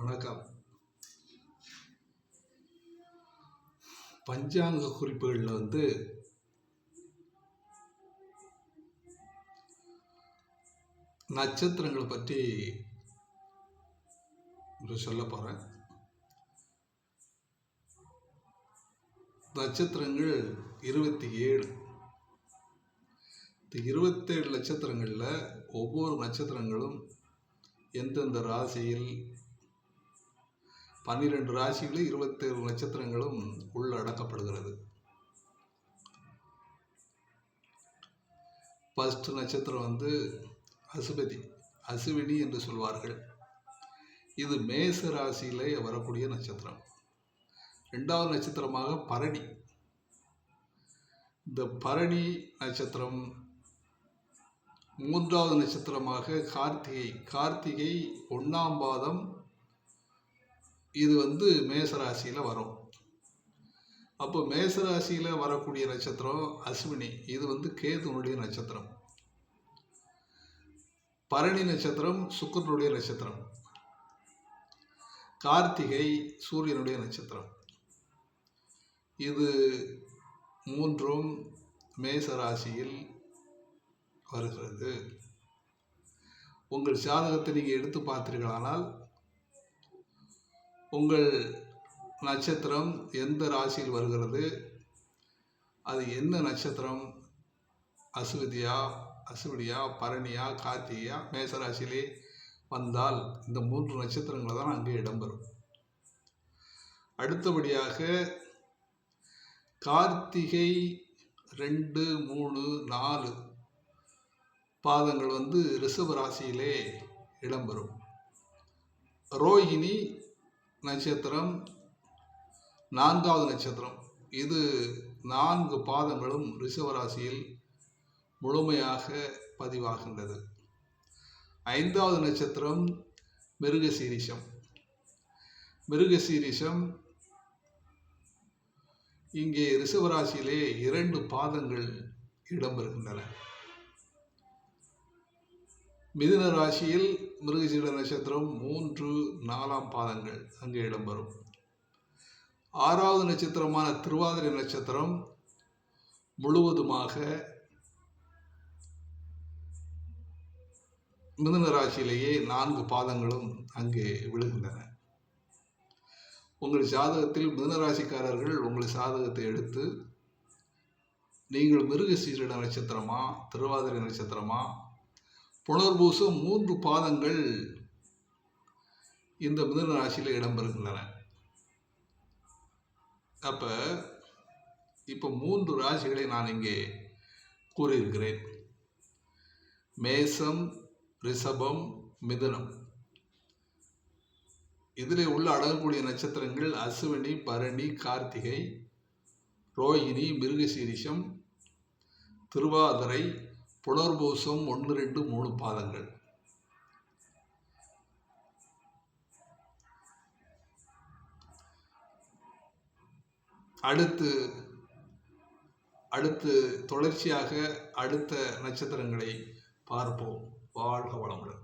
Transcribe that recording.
வணக்கம். பஞ்சாங்க குறிப்புகளில் வந்து நட்சத்திரங்களை பற்றி சொல்ல போகிறேன் நட்சத்திரங்கள் இருபத்தி ஏழு. இந்த இருபத்தேழு நட்சத்திரங்களில் ஒவ்வொரு நட்சத்திரங்களும் எந்தெந்த ராசியில் பன்னிரெண்டு ராசிகளில் இருபத்தேழு நட்சத்திரங்களும் உள்ளடக்கப்படுகிறது. ஃபஸ்ட்டு நட்சத்திரம் வந்து அசுபதி அசுவினி என்று சொல்வார்கள். இது மேச ராசியிலே வரக்கூடிய நட்சத்திரம். ரெண்டாவது நட்சத்திரமாக பரணி. இந்த பரணி நட்சத்திரம் மூன்றாவது நட்சத்திரமாக கார்த்திகை. கார்த்திகை ஒன்றாம் பாதம் இது வந்து மேசராசியில் வரும். அப்போ மேசராசியில் வரக்கூடிய நட்சத்திரம் அஸ்வினி. இது வந்து கேதுனுடைய நட்சத்திரம். பரணி நட்சத்திரம் சுக்கரனுடைய நட்சத்திரம். கார்த்திகை சூரியனுடைய நட்சத்திரம். இது மூன்றும் மேசராசியில் வருகிறது. உங்கள் ஜாதகத்தை நீங்கள் எடுத்து பார்த்தீர்களானால் உங்கள் நட்சத்திரம் எந்த ராசியில் வருகிறது? அது என்ன நட்சத்திரம்? அசுவதியா அசுவடியா பரணியா கார்த்திகையா மேசராசியிலே வந்தால் இந்த மூன்று நட்சத்திரங்களை தான் அங்கே இடம்பெறும். அடுத்தபடியாக கார்த்திகை ரெண்டு மூணு நாலு பாதங்கள் வந்து ரிஷப ராசியிலே இடம்பெறும். ரோஹிணி நட்சத்திரம் நான்காவது நட்சத்திரம். இது நான்கு பாதங்களும் ரிஷவராசியில் முழுமையாக பதிவாகின்றது. ஐந்தாவது நட்சத்திரம் மிருகசீரிஷம். மிருகசீரிஷம் இங்கே ரிஷவராசியிலே இரண்டு பாதங்கள் இடம்பெறுகின்றன. மிதுன ராசியில் மிருகசீட நட்சத்திரம் மூன்று நாலாம் பாதங்கள் அங்கே இடம்பெறும். ஆறாவது நட்சத்திரமான திருவாதிரை நட்சத்திரம் முழுவதுமாக மிதுன ராசியிலேயே நான்கு பாதங்களும் அங்கே விழுகின்றன. உங்கள் ஜாதகத்தில் மிதுன ராசிக்காரர்கள் உங்கள் சாதகத்தை எடுத்து நீங்கள் மிருகசீரிட நட்சத்திரமா திருவாதிரை நட்சத்திரமா புனர்பூசம் மூன்று பாதங்கள் இந்த மிதன ராசியில் இடம்பெறுகின்றன. அப்போ இப்போ மூன்று ராசிகளை நான் இங்கே கூறியிருக்கிறேன். மேசம் ரிஷபம் மிதுனம். இதில் உள்ள அடங்கக்கூடிய நட்சத்திரங்கள் அசுவினி பரணி கார்த்திகை ரோஹிணி மிருகசீரிஷம் திருவாதிரை புனர்பூசம் ஒன்று ரெண்டு மூணு பாதங்கள். அடுத்து அடுத்து தொடர்ச்சியாக அடுத்த நட்சத்திரங்களை பார்ப்போம். வாழ்க வளமுடன்.